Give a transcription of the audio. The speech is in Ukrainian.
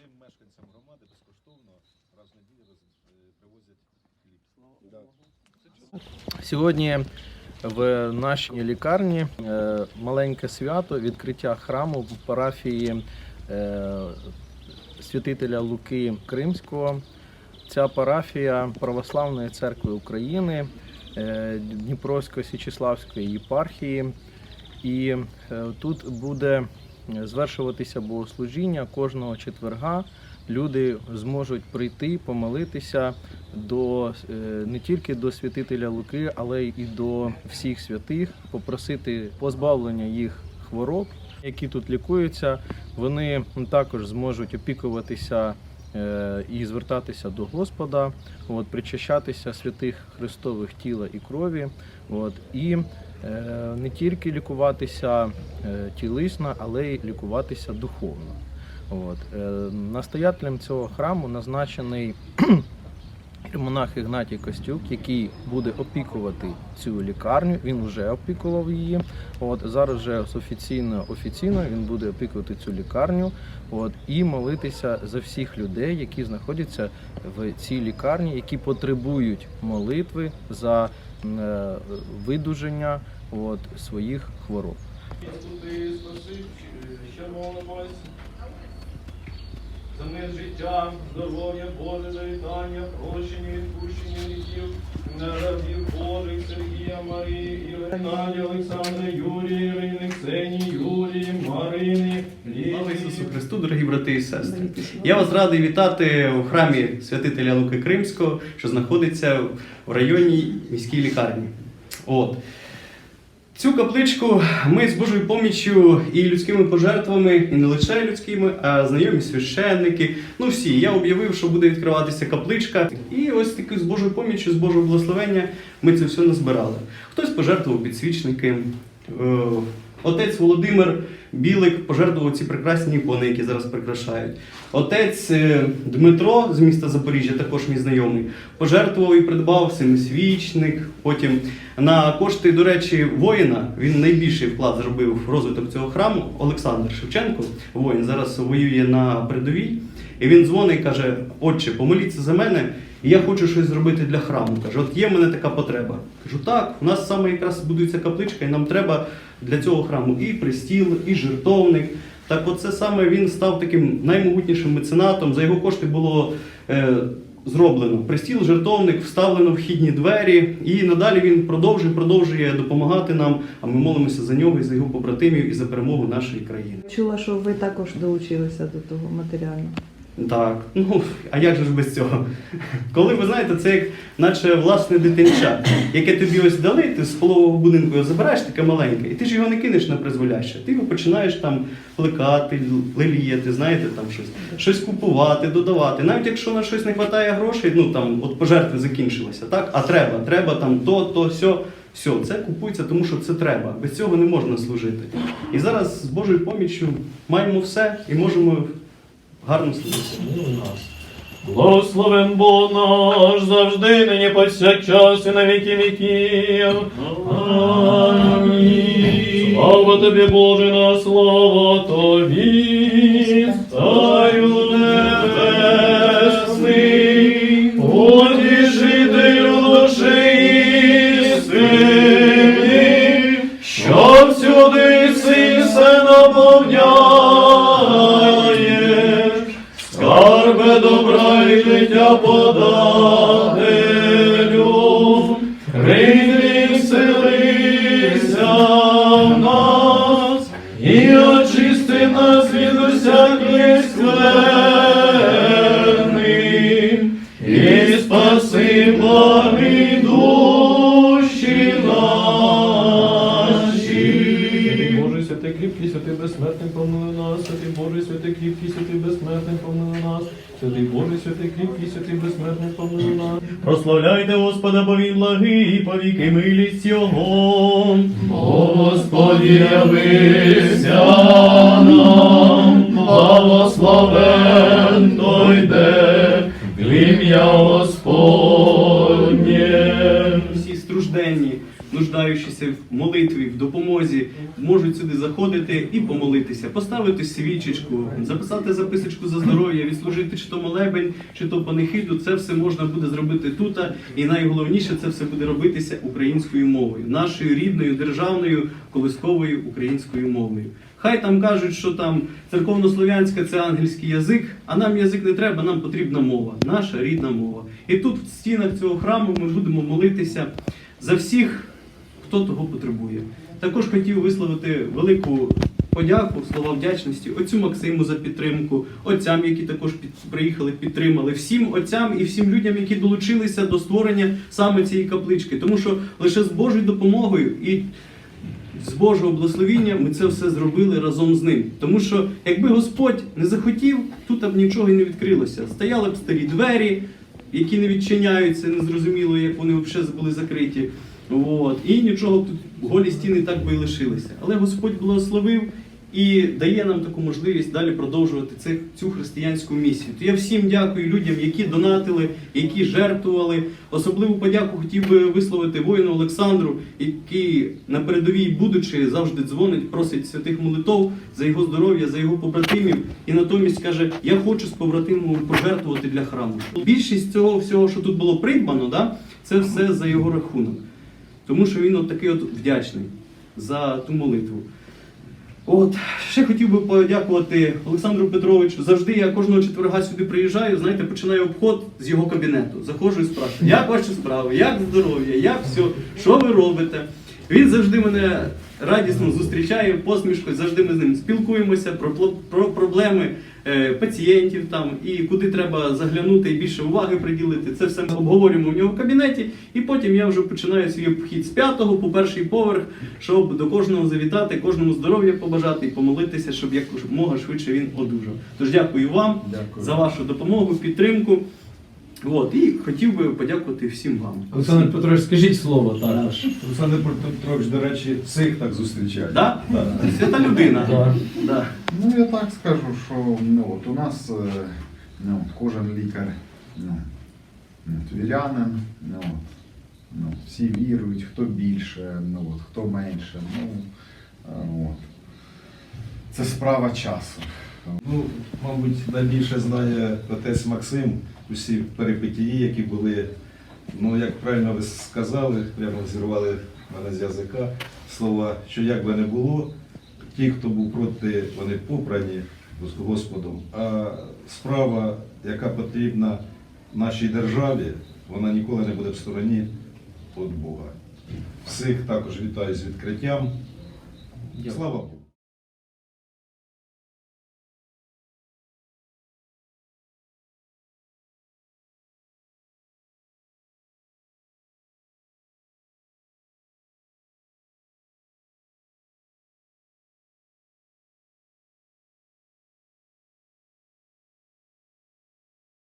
Всім мешканцям громади безкоштовно раз в неділю е, привозять хліб. Сьогодні в нашій лікарні е, маленьке свято відкриття храму в парафії е, святителя Луки Кримського. Ця парафія Православної церкви України е, Дніпровської Січеславської єпархії. І тут буде звершуватися богослужіння кожного четверга. Люди зможуть прийти, помолитися до е, не тільки до святителя Луки, але й до всіх святих, попросити позбавлення їх хвороб, які тут лікуються. Вони також зможуть опікуватися і звертатися до Господа, от, причащатися святих Христових тіла і крові. От, і е, не тільки лікуватися е, тілисно, але й лікуватися духовно. От. Е, Настоятелем цього храму назначений монах Ігнатій Костюк, який буде опікувати цю лікарню. Він вже опікував її. От зараз вже офіційно офіційно він буде опікувати цю лікарню. От і молитися за всіх людей, які знаходяться в цій лікарні, які потребують молитви за е, видуження от, своїх хвороб. Господи, спаси, що молимось. За життя, здоров'я, Боже, завітання, прощення, відпущення гріхів, народів Божих, Сергія, Марії, Ірина, Олександра, Юрія, Ірини, Ксенії, Юлії, Марини, Слава Ісусу Христу, дорогі брати і сестри! Я вас радий вітати у храмі святителя Луки Кримського, що знаходиться в районній міській лікарні. От. Цю капличку ми з Божою поміччю і людськими пожертвами, і не лише людськими, а знайомі священники. Ну всі, я об'явив, що буде відкриватися капличка. І ось таки з Божою поміччю, з Божого благословення ми це все назбирали. Хтось пожертвував підсвічники. Отець Володимир Білик пожертвував ці прекрасні ікони, які зараз прикрашають. Отець е, Дмитро з міста Запоріжжя, також мій знайомий, пожертвував і придбав семисвічник. Потім на кошти, до речі, воїна він найбільший вклад зробив в розвиток цього храму. Олександр Шевченко, воїн, зараз воює на передовій. І він дзвонить і каже: Отче, помоліться за мене, і я хочу щось зробити для храму. Каже, от є в мене така потреба. Кажу, так, у нас саме якраз будується капличка, і нам треба для цього храму і пристіл, і жертовник. Так, от це саме він став таким наймогутнішим меценатом. За його кошти було е, зроблено пристіл, жертовник, вставлено вхідні двері, і надалі він продовжує, продовжує допомагати нам. А ми молимося за нього і за його побратимів і за перемогу нашої країни. Чула, що ви також долучилися до того матеріально. Так, ну а як же ж без цього? Коли ви знаєте, це як наче власне дитинча, яке тобі ось дали, ти з полового будинку його забираєш таке маленьке, і ти ж його не кинеш на призволяще. Ти його починаєш там плекати, леліяти, знаєте, там щось, щось купувати, додавати. Навіть якщо на щось не вистачає грошей, ну там от пожертви закінчилися, так? А треба, треба там то, то, сьо. Все, це купується, тому що це треба. Без цього не можна служити. І зараз з Божою поміччю маємо все і можемо гарно служити. Благословен Бог наш, завжди, нині повсякчас і на віки віків. Амінь. Слава тобі, Боже, на слава тобі, і кріпкий, святий безсмертний, помили нас, святий Боже, святий кріпкий, святий безсмертний, помилуй нас, святий Боже, святий кріпкий, святий безсмертний, помилуй нас. Прославляйте Господа, бо він благий, і повіки милість Його. Господі явися нам, благословен нуждаючися в молитві, в допомозі, можуть сюди заходити і помолитися, поставити свічечку, записати записочку за здоров'я, відслужити чи то молебень, чи то панихиду. Це все можна буде зробити тут. І найголовніше це все буде робитися українською мовою, нашою рідною державною колисковою українською мовою. Хай там кажуть, що там церковнослов'янська це ангельський язик, а нам язик не треба, нам потрібна мова, наша рідна мова. І тут в стінах цього храму ми будемо молитися за всіх, хто того потребує. Також хотів висловити велику подяку, слова вдячності отцю Максиму за підтримку, отцям, які також під, приїхали, підтримали, всім отцям і всім людям, які долучилися до створення саме цієї каплички. Тому що лише з Божою допомогою і з Божого благословіння ми це все зробили разом з ним. Тому що якби Господь не захотів, тут б нічого і не відкрилося. Стояли б старі двері, які не відчиняються, незрозуміло, як вони взагалі були закриті. От. І нічого тут голі стіни так би і лишилися. Але Господь благословив і дає нам таку можливість далі продовжувати це, цю християнську місію. То я всім дякую людям, які донатили, які жертвували. Особливу подяку хотів би висловити воїну Олександру, який на передовій, будучи, завжди дзвонить, просить святих молитов за його здоров'я, за його побратимів, і натомість каже: Я хочу з побратимами пожертвувати для храму. Більшість цього всього, що тут було придбано, да, це все за його рахунок. Тому що він от такий от вдячний за ту молитву. От, ще хотів би подякувати Олександру Петровичу. Завжди я кожного четверга сюди приїжджаю, знаєте, починаю обход з його кабінету. Заходжу і спрашиваю, як ваші справи, як здоров'я, як все, що ви робите? Він завжди мене радісно зустрічає, посмішкою, завжди ми з ним спілкуємося про, про проблеми пацієнтів там і куди треба заглянути і більше уваги приділити. Це все ми обговорюємо в нього в кабінеті, і потім я вже починаю свій обхід з п'ятого по перший поверх, щоб до кожного завітати, кожному здоров'я побажати і помолитися, щоб якомога швидше він одужав. Тож дякую вам Дякую. за вашу допомогу, підтримку. От, і хотів би подякувати всім вам. Олександр Петрович, скажіть слово також. Олександр Петрович, до речі, всіх так зустрічає. Да? Да. Свята людина. Да. Да. Ну, я так скажу, що ну, от у нас е, ну, кожен лікар ну, вірянин, ну, от, ну, всі вірують, хто більше, ну, от, хто менше. Ну, е, от. Це справа часу. Ну, мабуть, найбільше знає отець Максим усі перипетії, які були. Ну, як правильно ви сказали, прямо зірвали мене з язика слова, що як би не було, ті, хто був проти, вони попрані Господом. А справа, яка потрібна нашій державі, вона ніколи не буде в стороні від Бога. Всіх також вітаю з відкриттям. Слава Богу!